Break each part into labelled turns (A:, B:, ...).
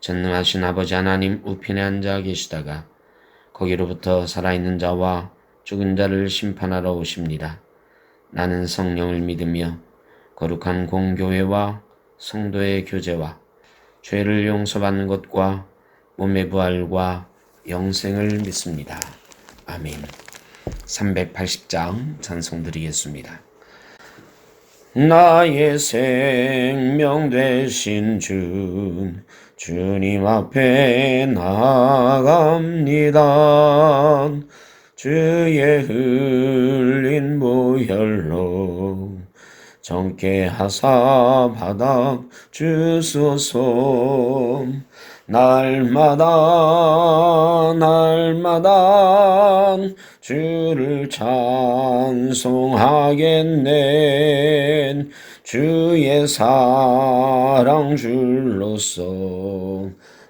A: 전능하신 아버지 하나님 우편에 앉아 계시다가 거기로부터 살아있는 자와 죽은 자를 심판하러 오십니다. 나는 성령을 믿으며 거룩한 공교회와 성도의 교제와 죄를 용서받는 것과 몸의 부활과 영생을 믿습니다. 아멘. 380장 찬송 드리겠습니다. 나의 생명 되신 주 주님 앞에 나갑니다. 주의 흘린 보혈로 정케 하사 바닥 주소서 날마다 날마다 주를 찬송하겠네. 주의 사랑 줄로서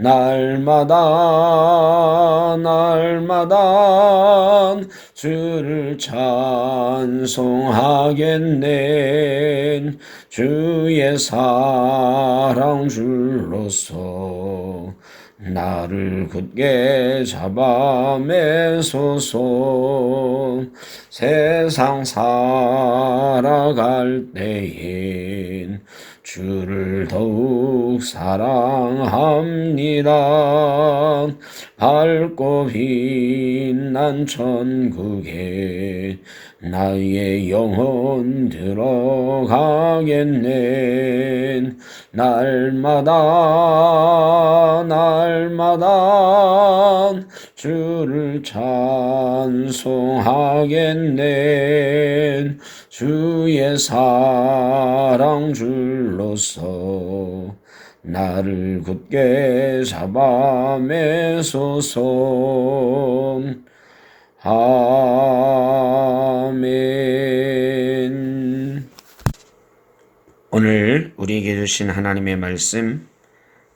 A: 날마다 날마다 주를 찬송하겠네. 주의 사랑 줄로서 나를 굳게 잡아매소서. 세상 살아갈 때엔 주를 더욱 사랑합니다. 밝고 빛난 천국에 나의 영혼 들어가겠네. 날마다 날마다 주를 찬송하겠네. 주의 사랑 줄로서 나를 굳게 잡아매소서 아 주신 하나님의 말씀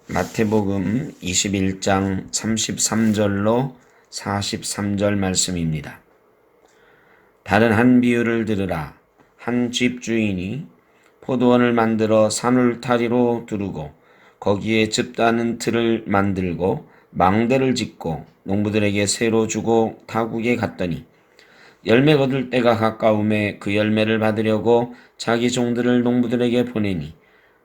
A: 마태복음 21장 33절로 43절 말씀입니다. 다른 한 비유를 들으라. 한 집주인이 포도원을 만들어 산울타리로 두르고 거기에 즙다는 틀을 만들고 망대를 짓고 농부들에게 새로 주고 타국에 갔더니 열매 거둘 때가 가까움에 그 열매를 받으려고 자기 종들을 농부들에게 보내니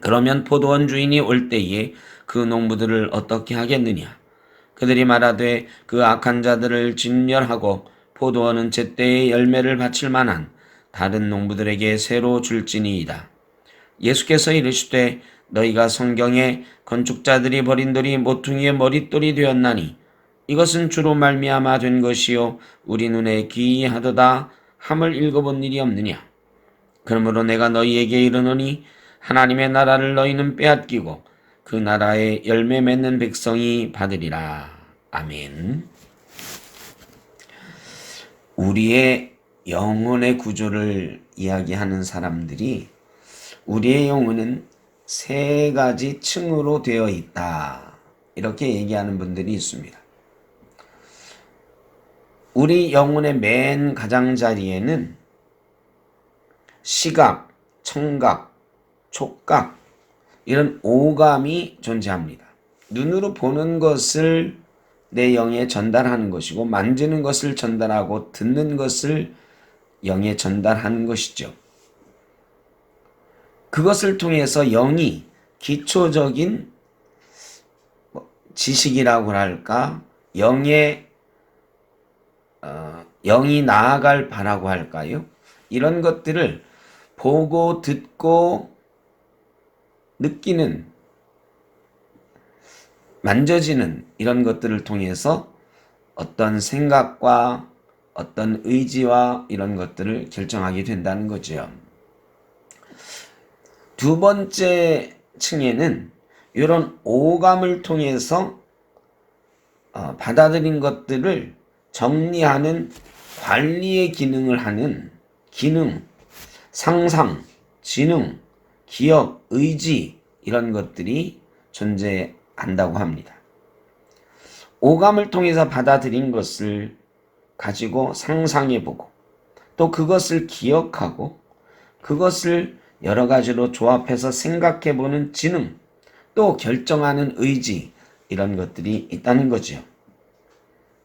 A: 그러면 포도원 주인이 올 때에 그 농부들을 어떻게 하겠느냐? 그들이 말하되 그 악한 자들을 진멸하고 포도원은 제때의 열매를 바칠 만한 다른 농부들에게 새로 줄지니이다. 예수께서 이르시되 너희가 성경에 건축자들이 버린 돌이 모퉁이의 머릿돌이 되었나니 이것은 주로 말미암아 된 것이요 우리 눈에 기이하도다 함을 읽어본 일이 없느냐 그러므로 내가 너희에게 이르노니 하나님의 나라를 너희는 빼앗기고 그 나라에 열매 맺는 백성이 받으리라 아멘 우리의 영혼의 구조를 이야기하는 사람들이 우리의 영혼은 세 가지 층으로 되어 있다. 이렇게 얘기하는 분들이 있습니다. 우리 영혼의 맨 가장자리에는 시각, 청각, 촉각 이런 오감이 존재합니다. 눈으로 보는 것을 내 영에 전달하는 것이고 만지는 것을 전달하고 듣는 것을 영에 전달하는 것이죠. 그것을 통해서 영이 기초적인 뭐 지식이라고 할까, 영의 어, 영이 나아갈 바라고 할까요? 이런 것들을 보고 듣고 느끼는 만져지는 이런 것들을 통해서 어떤 생각과 어떤 의지와 이런 것들을 결정하게 된다는 거죠. 두 번째 층에는 이런 오감을 통해서 어, 받아들인 것들을 정리하는 관리의 기능을 하는 기능, 상상, 지능, 기억, 의지 이런 것들이 존재한다고 합니다. 오감을 통해서 받아들인 것을 가지고 상상해 보고 또 그것을 기억하고 그것을 여러 가지로 조합해서 생각해 보는 지능 또 결정하는 의지 이런 것들이 있다는 거죠.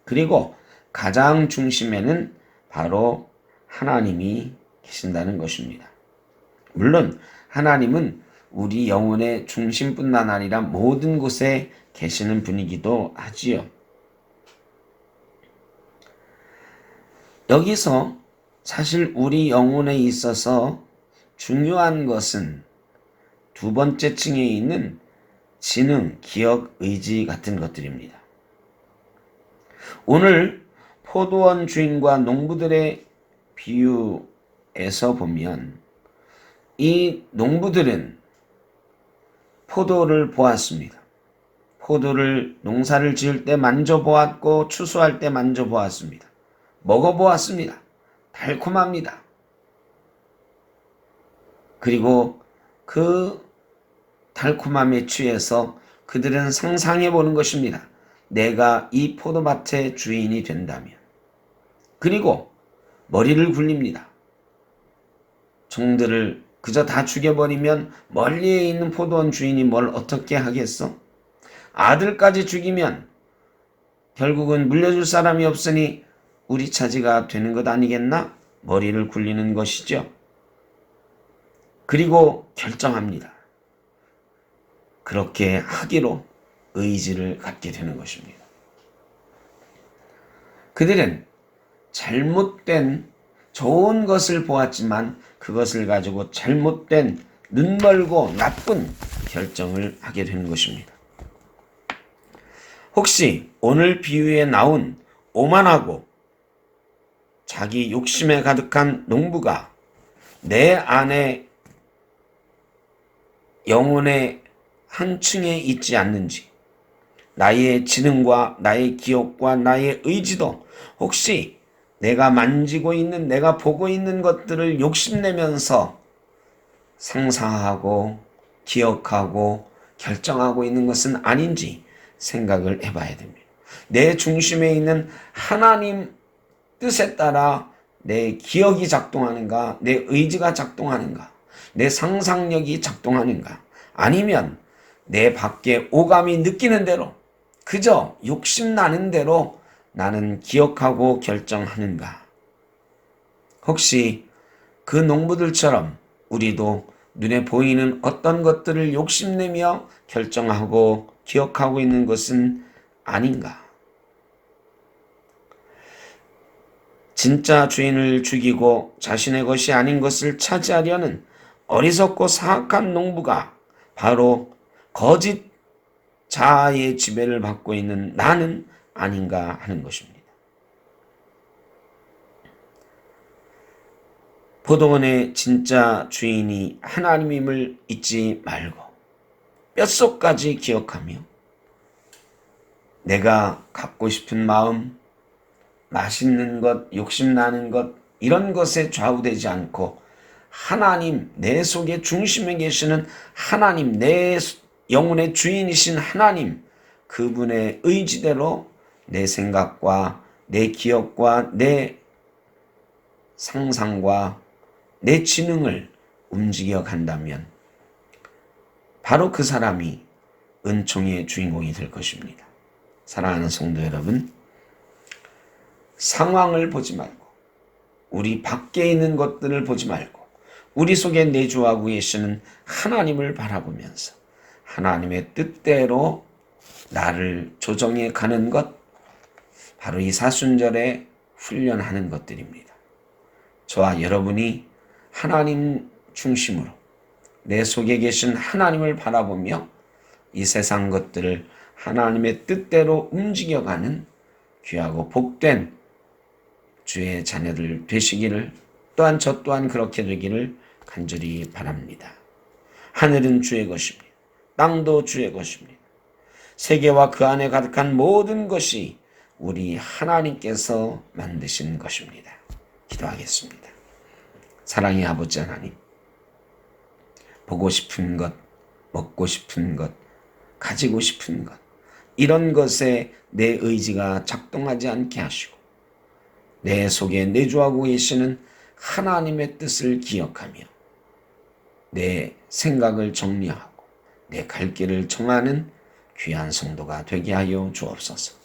A: 그리고 가장 중심에는 바로 하나님이 계신다는 것입니다. 물론 하나님은 우리 영혼의 중심뿐만 아니라 모든 곳에 계시는 분이기도 하지요. 여기서 사실 우리 영혼에 있어서 중요한 것은 두 번째 층에 있는 지능, 기억, 의지 같은 것들입니다. 오늘 포도원 주인과 농부들의 비유에서 보면 이 농부들은 포도를 보았습니다. 포도를 농사를 지을 때 만져보았고 추수할 때 만져보았습니다. 먹어보았습니다. 달콤합니다. 그리고 그 달콤함에 취해서 그들은 상상해 보는 것입니다. 내가 이 포도밭의 주인이 된다면. 그리고 머리를 굴립니다. 종들을 그저 다 죽여버리면 멀리에 있는 포도원 주인이 뭘 어떻게 하겠어? 아들까지 죽이면 결국은 물려줄 사람이 없으니 우리 차지가 되는 것 아니겠나? 머리를 굴리는 것이죠. 그리고 결정합니다. 그렇게 하기로 의지를 갖게 되는 것입니다. 그들은 잘못된 좋은 것을 보았지만 그것을 가지고 잘못된 눈멀고 나쁜 결정을 하게 되는 것입니다. 혹시 오늘 비유에 나온 오만하고 자기 욕심에 가득한 농부가 내 안에 영혼의 한 층에 있지 않는지, 나의 지능과 나의 기억과 나의 의지도 혹시 내가 만지고 있는, 내가 보고 있는 것들을 욕심내면서 상상하고 기억하고 결정하고 있는 것은 아닌지 생각을 해봐야 됩니다. 내 중심에 있는 하나님 뜻에 따라 내 기억이 작동하는가, 내 의지가 작동하는가, 내 상상력이 작동하는가, 아니면 내 밖에 오감이 느끼는 대로, 그저 욕심나는 대로 나는 기억하고 결정하는가. 혹시 그 농부들처럼 우리도 눈에 보이는 어떤 것들을 욕심내며 결정하고 기억하고 있는 것은 아닌가? 진짜 주인을 죽이고 자신의 것이 아닌 것을 차지하려는 어리석고 사악한 농부가 바로 거짓 자아의 지배를 받고 있는 나는 아닌가 하는 것입니다. 포도원의 진짜 주인이 하나님임을 잊지 말고 뼛속까지 기억하며 내가 갖고 싶은 마음, 맛있는 것, 욕심나는 것, 이런 것에 좌우되지 않고 하나님, 내 속에 중심에 계시는 하나님, 내 영혼의 주인이신 하나님, 그분의 의지대로 내 생각과 내 기억과 내 상상과 내 지능을 움직여 간다면 바로 그 사람이 은총의 주인공이 될 것입니다. 사랑하는 성도 여러분, 상황을 보지 말고 우리 밖에 있는 것들을 보지 말고 우리 속에 내주하고 계시는 하나님을 바라보면서 하나님의 뜻대로 나를 조정해 가는 것 바로 이 사순절에 훈련하는 것들입니다. 저와 여러분이 하나님 중심으로 내 속에 계신 하나님을 바라보며 이 세상 것들을 하나님의 뜻대로 움직여가는 귀하고 복된 주의 자녀들 되시기를 또한 저 또한 그렇게 되기를 간절히 바랍니다. 하늘은 주의 것입니다. 땅도 주의 것입니다. 세계와 그 안에 가득한 모든 것이 우리 하나님께서 만드신 것입니다. 기도하겠습니다. 사랑의 아버지 하나님, 보고 싶은 것, 먹고 싶은 것, 가지고 싶은 것, 이런 것에 내 의지가 작동하지 않게 하시고, 내 속에 내주하고 계시는 하나님의 뜻을 기억하며, 내 생각을 정리하고, 내 갈 길을 정하는 귀한 성도가 되게 하여 주옵소서.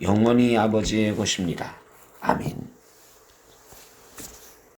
A: 영원히 아버지의 것입니다. 아멘.